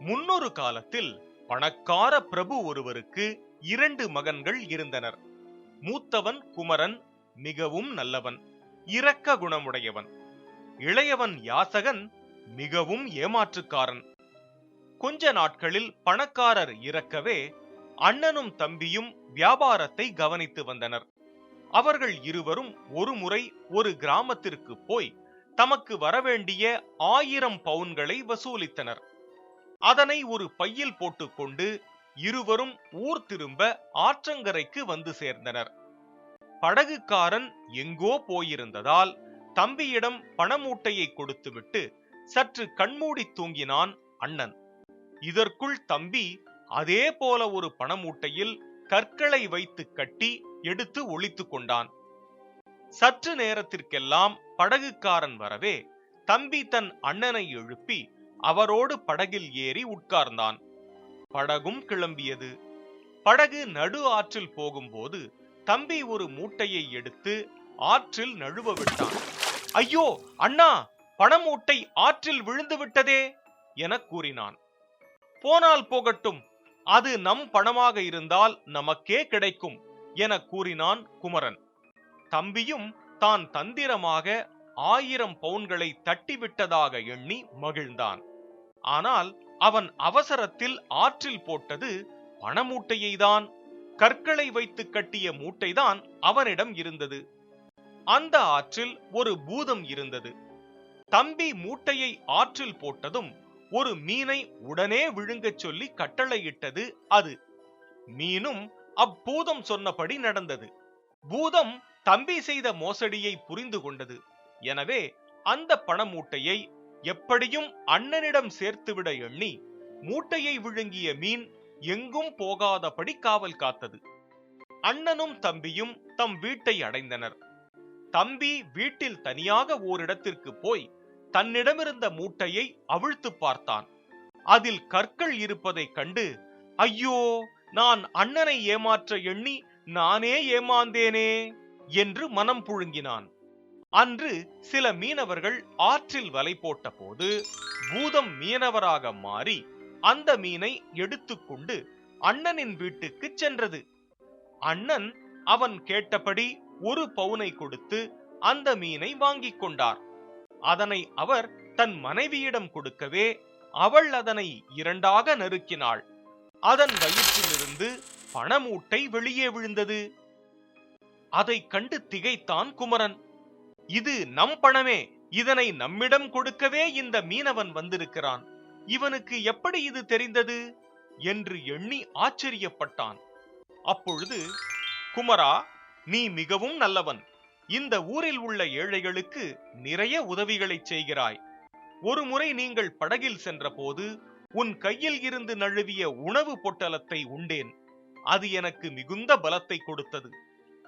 முன்னொரு காலத்தில் பணக்கார பிரபு ஒருவருக்கு இரண்டு மகன்கள் இருந்தனர். மூத்தவன் குமரன் மிகவும் நல்லவன் இரக்க குணமுடையவன். இளையவன் யாசகன் மிகவும் ஏமாற்றுக்காரன். கொஞ்ச நாட்களில் பணக்காரர் இறக்கவே அண்ணனும் தம்பியும் வியாபாரத்தை கவனித்து வந்தனர். அவர்கள் இருவரும் ஒரு முறை ஒரு கிராமத்திற்கு போய் தமக்கு வரவேண்டிய ஆயிரம் பவுன்களை வசூலித்தனர். அதனை ஒரு பையில் போட்டுக்கொண்டு இருவரும் ஊர் திரும்ப ஆற்றங்கரைக்கு வந்து சேர்ந்தனர். படகுக்காரன் எங்கோ போயிருந்ததால் தம்பியிடம் பணமூட்டையை கொடுத்துவிட்டு சற்று கண்மூடி தூங்கினான் அண்ணன். இதற்குள் தம்பி அதே போல ஒரு பணமூட்டையில் கற்களை வைத்து கட்டி எடுத்து ஒளித்து கொண்டான். சற்று நேரத்திற்கெல்லாம் படகுக்காரன் வரவே தம்பி தன் அண்ணனை எழுப்பி அவரோடு படகில் ஏறி உட்கார்ந்தான். படகும் கிளம்பியது. படகு நடு ஆற்றில் போகும்போது தம்பி ஒரு மூட்டையை எடுத்து ஆற்றில் நழுவ விட்டான். ஐயோ அண்ணா பணமூட்டை ஆற்றில் விழுந்து விட்டதே! என கூறினான். போனால் போகட்டும். அது நம் பணமாக இருந்தால் நமக்கே கிடைக்கும் என கூறினான் குமரன். தம்பியும் தான் தந்திரமாக ஆயிரம் பவுன்களை தட்டிவிட்டதாக எண்ணி மகிழ்ந்தான். ஆனால் அவன் அவசரத்தில் ஆற்றில் போட்டது பணமூட்டையை தான் கற்களை வைத்து கட்டிய மூட்டைதான் அவனிடம் இருந்தது. அந்த ஆற்றில் ஒரு பூதம் இருந்தது. தம்பி மூட்டையை ஆற்றில் போட்டதும் ஒரு மீனை உடனே விழுங்கச் சொல்லி கட்டளையிட்டது அது. மீனும் அப்பூதம் சொன்னபடி நடந்தது. பூதம் தம்பி செய்த மோசடியை புரிந்து கொண்டது. எனவே அந்த பணமூட்டையை எப்படியும் அண்ணனிடம் சேர்த்துவிட எண்ணி மூட்டையை விழுங்கிய மீன் எங்கும் போகாதபடி காவல் காத்தது. அண்ணனும் தம்பியும் தம் வீட்டை அடைந்தனர். தம்பி வீட்டில் தனியாக ஓரிடத்திற்கு போய் தன்னிடமிருந்த மூட்டையை அவிழ்த்து பார்த்தான். அதில் கற்கள் இருப்பதைக் கண்டு ஐயோ நான் அண்ணனை ஏமாற்ற எண்ணி நானே ஏமாந்தேனே என்று மனம் புழுங்கினான். அன்று சில மீனவர்கள் ஆற்றில் வலை போட்டபோது பூதம் மீனவராக மாறி அந்த மீனை எடுத்துக்கொண்டு அண்ணனின் வீட்டுக்கு சென்றது. அண்ணன் அவன் கேட்டபடி ஒரு பவுனை கொடுத்து அந்த மீனை வாங்கிக் கொண்டார். அதனை அவர் தன் மனைவியிடம் கொடுக்கவே அவள் அதனை இரண்டாக நறுக்கினாள். அதன் வயிற்றிலிருந்து பணமூட்டை வெளியே விழுந்தது. அதைக் கண்டு திகைத்தான் குமரன். இது நம் பணமே இதனை நம்மிடம் கொடுக்கவே இந்த மீனவன் வந்திருக்கிறான். இவனுக்கு எப்படி இது தெரிந்தது? என்று எண்ணி ஆச்சரியப்பட்டான். அப்பொழுது குமரா நீ மிகவும் நல்லவன். இந்த ஊரில் உள்ள ஏழைகளுக்கு நிறைய உதவிகளை செய்கிறாய். ஒரு முறை நீங்கள் படகில் சென்றபோது உன் கையில் இருந்து நழுவிய உணவு பொட்டலத்தை உண்டேன். அது எனக்கு மிகுந்த பலத்தை கொடுத்தது.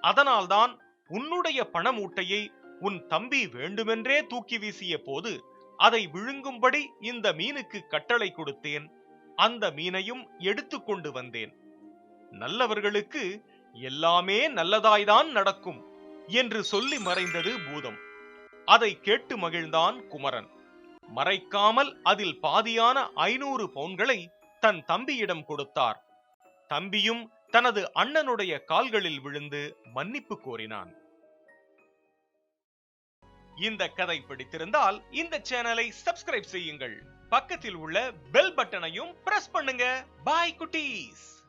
அதனால்தான் உன்னுடைய பணமூட்டையை உன் தம்பி வேண்டுமென்றே தூக்கி வீசிய போது அதை விழுங்கும்படி இந்த மீனுக்கு கட்டளை கொடுத்தேன். அந்த மீனையும் எடுத்துக்கொண்டு வந்தேன். நல்லவர்களுக்கு எல்லாமே நல்லதாய்தான் நடக்கும் என்று சொல்லி மறைந்தது பூதம். அதை கேட்டு மகிழ்ந்தான் குமரன். மறைக்காமல் அதில் பாதியான ஐநூறு பவுன்களை தன் தம்பியிடம் கொடுத்தார். தம்பியும் தனது அண்ணனுடைய கால்களில் விழுந்து மன்னிப்பு கோரினான். இந்த கதை பிடித்திருந்தால் இந்த சேனலை சப்ஸ்கிரைப் செய்யுங்கள். பக்கத்தில் உள்ள பெல் பட்டனையும் பிரஸ் பண்ணுங்க. பாய் குட்டீஸ்.